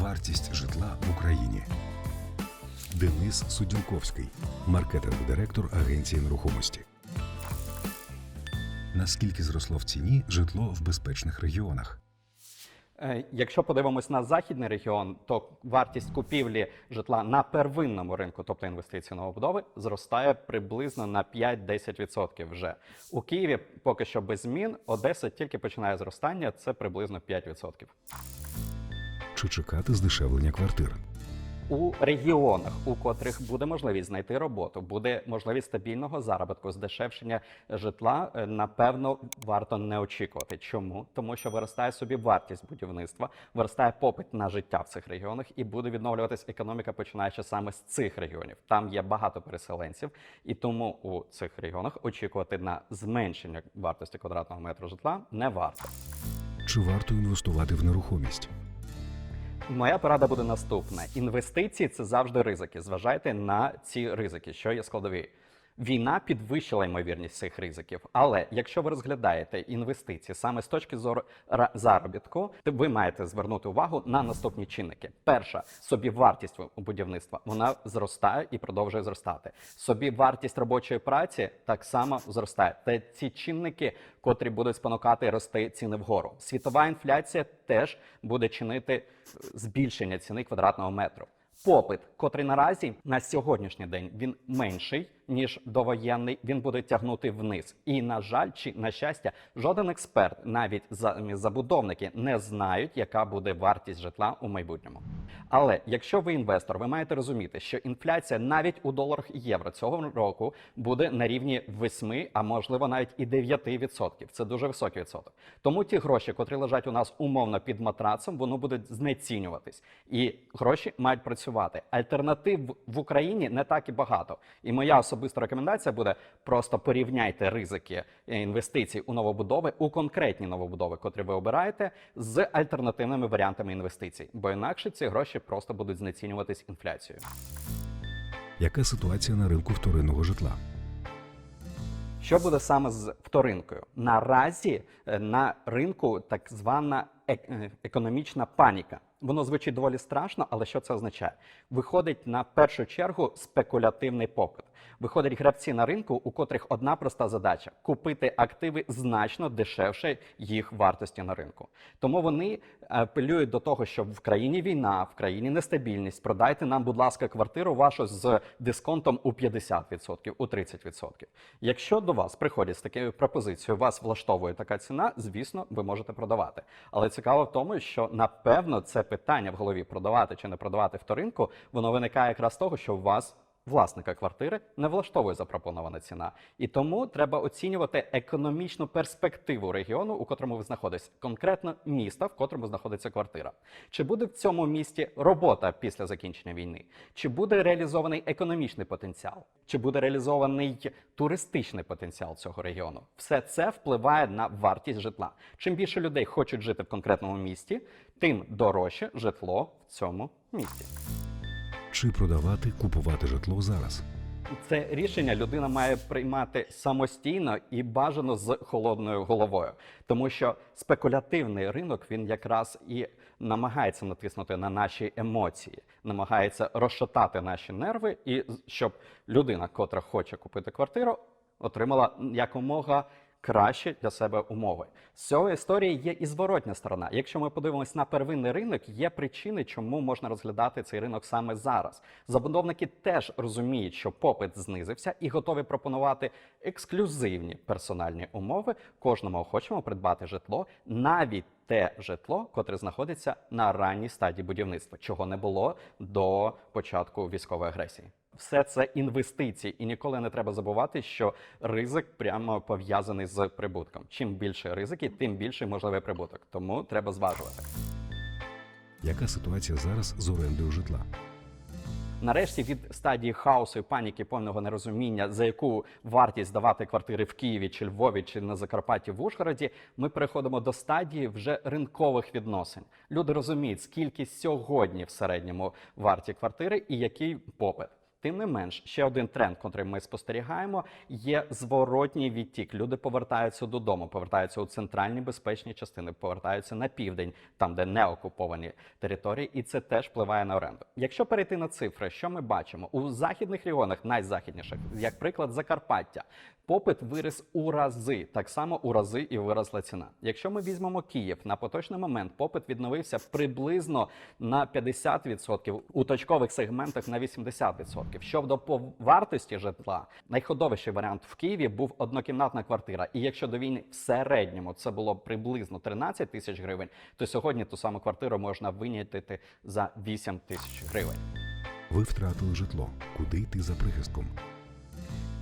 Вартість житла в Україні. Денис Суділковський, маркетинг директор агенції нерухомості. Наскільки зросло в ціні житло в безпечних регіонах? Е, Якщо подивимось на західний регіон, то вартість купівлі житла на первинному ринку, тобто інвестиції новобудови, зростає приблизно на 5-10% вже. У Києві поки що без змін, Одеса тільки починає зростання, це приблизно 5%. Чи чекати здешевлення квартир? У регіонах, у котрих буде можливість знайти роботу, буде можливість стабільного заробітку, здешевшення житла, е, напевно, варто не очікувати. Чому? Тому що виростає собі вартість будівництва, виростає попит на життя в цих регіонах, і буде відновлюватись економіка, починаючи саме з цих регіонів. Там є багато переселенців, і тому у цих регіонах очікувати на зменшення вартості квадратного метру житла не варто. Чи варто інвестувати в нерухомість? Моя порада буде наступна: інвестиції це завжди ризики. Зважайте на ці ризики, що є складові. Війна підвищила ймовірність цих ризиків. Але якщо ви розглядаєте інвестиції саме з точки зору заробітку, то ви маєте звернути увагу на наступні чинники. Перша собівартість будівництва вона зростає і продовжує зростати. Собівартість робочої праці так само зростає. Та ці чинники, котрі будуть спонукати рости ціни вгору. Світова інфляція теж буде чинити е, збільшення ціни квадратного метру. Попит, котрий наразі на сьогоднішній день він менший ніж довоєнний, він буде тягнути вниз. І на жаль, чи на щастя, жоден експерт, навіть за- забудовники, не знають, яка буде вартість житла у майбутньому. Але якщо ви інвестор, ви маєте розуміти, що інфляція навіть у доларах і євро цього року буде на рівні 8, а можливо навіть і 9%. Це дуже високий відсоток. Тому ті гроші, котрі лежать у нас умовно під матрацом, воно буде знецінюватись. І гроші мають працювати. Альтернатив в Україні не так і багато. І моя особиста рекомендація буде просто порівняйте ризики е, інвестицій у новобудови, у конкретні новобудови, котрі ви обираєте, з альтернативними варіантами інвестицій, бо інакше ці гроші просто будуть знецінюватись інфляцією. Яка ситуація на ринку вторинного житла? Що буде саме з вторинкою? Наразі е, на ринку так звана ек- е, економічна паніка. Воно звучить доволі страшно, але що це означає? Виходить на першу чергу спекулятивний попит. Виходять гравці на ринку, у котрих одна проста задача купити активи значно дешевше їх вартості на ринку. Тому вони апелюють до того, що в країні війна, в країні нестабільність. Продайте нам, будь ласка, квартиру вашу з дисконтом у 50%, у 30%. Якщо до вас приходять з такою пропозицією, вас влаштовує така ціна, звісно, ви можете продавати. Але цікаво в тому, що напевно це питання в голові продавати чи не продавати вторинку, воно виникає якраз з того, що у вас. Власника квартири не влаштовує запропонована ціна, і тому треба оцінювати економічну перспективу регіону, у котрому ви знаходитесь, конкретно міста, в котрому знаходиться квартира. Чи буде в цьому місті робота після закінчення війни? Чи буде реалізований економічний потенціал? Чи буде реалізований туристичний потенціал цього регіону? Все це впливає на вартість житла. Чим більше людей хочуть жити в конкретному місті, тим дорожче житло в цьому місті. Чи продавати, купувати житло зараз? Це рішення людина має приймати самостійно і бажано з холодною головою, тому що спекулятивний ринок він якраз і намагається натиснути на наші емоції, намагається розшатати наші нерви, і щоб людина, котра хоче купити квартиру, отримала якомога кращі для себе умови. З цього історії є і зворотня сторона. Якщо ми подивимось на первинний ринок, є причини, чому можна розглядати цей ринок саме зараз. Забудовники теж розуміють, що попит знизився і готові пропонувати ексклюзивні персональні умови кожному охочому придбати житло, навіть те житло, котре знаходиться на ранній стадії будівництва, чого не було до початку військової агресії. Все це інвестиції, і ніколи не треба забувати, що ризик прямо пов'язаний з прибутком. Чим більше ризики, тим більший можливий прибуток. Тому треба зважувати. Яка ситуація зараз з орендою житла? Нарешті від стадії хаосу і паніки, повного нерозуміння, за яку вартість здавати квартири в Києві чи Львові чи на Закарпатті в Ужгороді, ми переходимо до стадії вже ринкових відносин. Люди розуміють, скільки сьогодні в середньому варті квартири і який попит. Тим не менш, ще один тренд, який ми спостерігаємо, є зворотній відтік. Люди повертаються додому, повертаються у центральні безпечні частини, повертаються на південь, там де не окуповані території, і це теж впливає на оренду. Якщо перейти на цифри, що ми бачимо у західних регіонах, найзахідніших, як приклад Закарпаття, попит виріс у рази, так само у рази і виросла ціна. Якщо ми візьмемо Київ на поточний момент, попит відновився приблизно на 50%, у точкових сегментах на 80%. Щодо по вартості житла, найходовіший варіант в Києві був однокімнатна квартира. І якщо до війни в середньому це було приблизно 13 тисяч гривень, то сьогодні ту саму квартиру можна винятити за 8 тисяч гривень. Ви втратили житло. Куди йти за прихистком?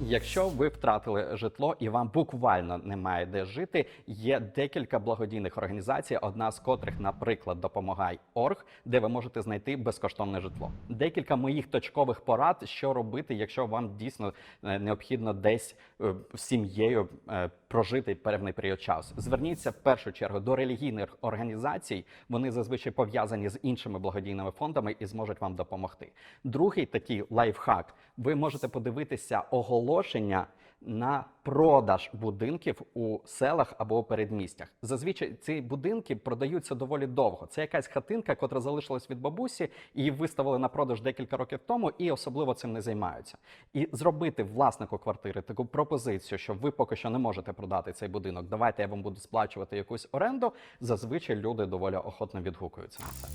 Якщо ви втратили житло і вам буквально немає де жити, є декілька благодійних організацій, одна з котрих, наприклад, Допомагай.орг, де ви можете знайти безкоштовне житло. Декілька моїх точкових порад, що робити, якщо вам дійсно е, необхідно десь е, сім'єю е, прожити певний період часу. Зверніться в першу чергу до релігійних організацій. Вони зазвичай пов'язані з іншими благодійними фондами і зможуть вам допомогти. Другий такий лайфхак: ви можете подивитися оголошення на продаж будинків у селах або у передмістях. Зазвичай ці будинки продаються доволі довго. Це якась хатинка, котра залишилась від бабусі, її виставили на продаж декілька років тому, і особливо цим не займаються. І зробити власнику квартири таку пропозицію, що ви поки що не можете продати цей будинок. Давайте я вам буду сплачувати якусь оренду. Зазвичай люди доволі охотно відгукуються на це.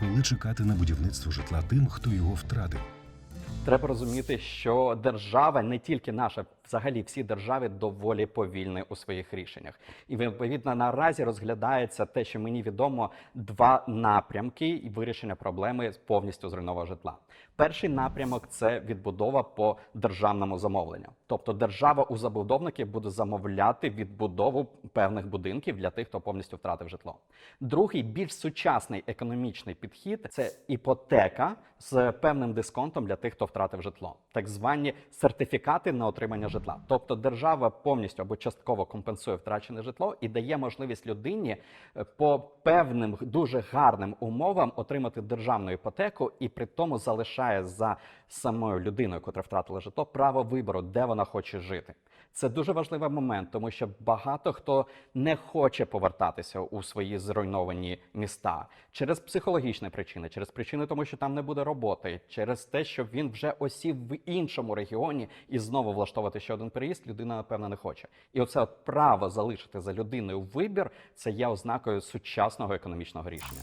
Коли чекати на будівництво житла тим, хто його втратив? Треба розуміти, що держава не тільки наша, взагалі всі держави доволі повільні у своїх рішеннях. І відповідно наразі розглядається те, що мені відомо, два напрямки вирішення проблеми повністю зруйнованого житла. Перший напрямок це відбудова по державному замовленню. Тобто держава у забудовників буде замовляти відбудову певних будинків для тих, хто повністю втратив житло. Другий більш сучасний економічний підхід це іпотека з певним дисконтом для тих, хто втратив житло, так звані сертифікати на отримання житла. Тобто держава повністю або частково компенсує втрачене житло і дає можливість людині е, по певним дуже гарним умовам отримати державну іпотеку, і при тому залишає за самою людиною, котра втратила житло, право вибору, де вона хоче жити. Це дуже важливий момент, тому що багато хто не хоче повертатися у свої зруйновані міста через психологічні причини, через причини, тому що там не буде роботи, через те, що він вже осів в іншому регіоні і знову влаштовувати ще один переїзд, людина напевно не хоче. І оце от право залишити за людиною вибір це є ознакою сучасного економічного рішення.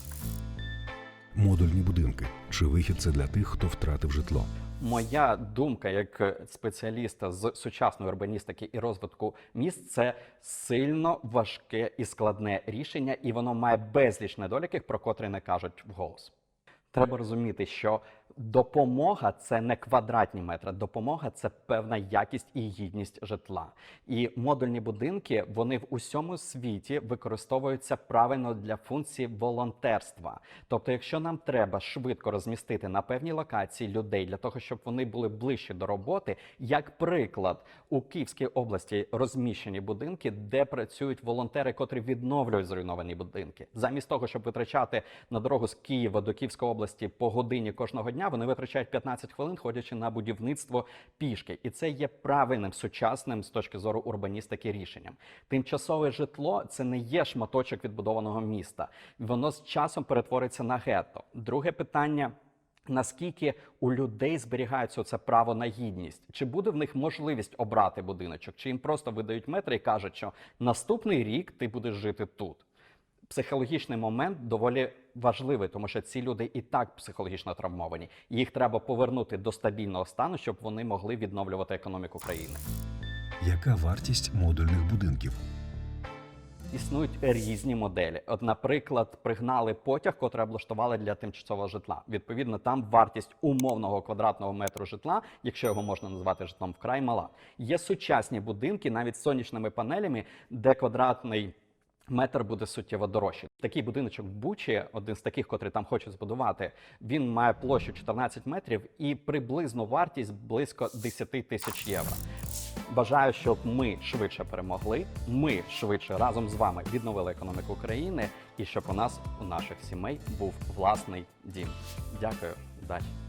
Модульні будинки. Чи вихід це для тих, хто втратив житло? Моя думка як спеціаліста з сучасної урбаністики і розвитку міст це сильно важке і складне рішення, і воно має безліч недоліків, про котрі не кажуть вголос. Треба розуміти, що допомога це не квадратні метри, допомога це певна якість і гідність житла. І модульні будинки вони в усьому світі використовуються правильно для функції волонтерства. Тобто, якщо нам треба швидко розмістити на певній локації людей для того, щоб вони були ближче до роботи, як приклад у Київській області розміщені будинки, де працюють волонтери, котрі відновлюють зруйновані будинки, замість того, щоб витрачати на дорогу з Києва до Київської області по годині кожного дня, вони витрачають 15 хвилин, ходячи на будівництво пішки, і це є правильним сучасним з точки зору урбаністики рішенням. Тимчасове житло це не є шматочок відбудованого міста. Воно з часом перетвориться на гетто. Друге питання. Наскільки у людей зберігається це право на гідність? Чи буде в них можливість обрати будиночок? Чи їм просто видають метри і кажуть, що наступний рік ти будеш жити тут? Психологічний момент доволі важливий, тому що ці люди і так психологічно травмовані. Їх треба повернути до стабільного стану, щоб вони могли відновлювати економіку країни. Яка вартість модульних будинків? Існують різні моделі. От, наприклад, пригнали потяг, котрий облаштували для тимчасового житла. Відповідно, там вартість умовного квадратного метру житла, якщо його можна назвати житлом, вкрай мала. Є сучасні будинки, навіть з сонячними панелями, де квадратний. Метр буде суттєво дорожчий. Такий будиночок в Бучі, один з таких, котрий там хочуть збудувати, він має площу 14 метрів і приблизну вартість близько 10 тисяч євро. Бажаю, щоб ми швидше перемогли. Ми швидше разом з вами відновили економіку країни, і щоб у нас у наших сімей був власний дім. Дякую, удачі!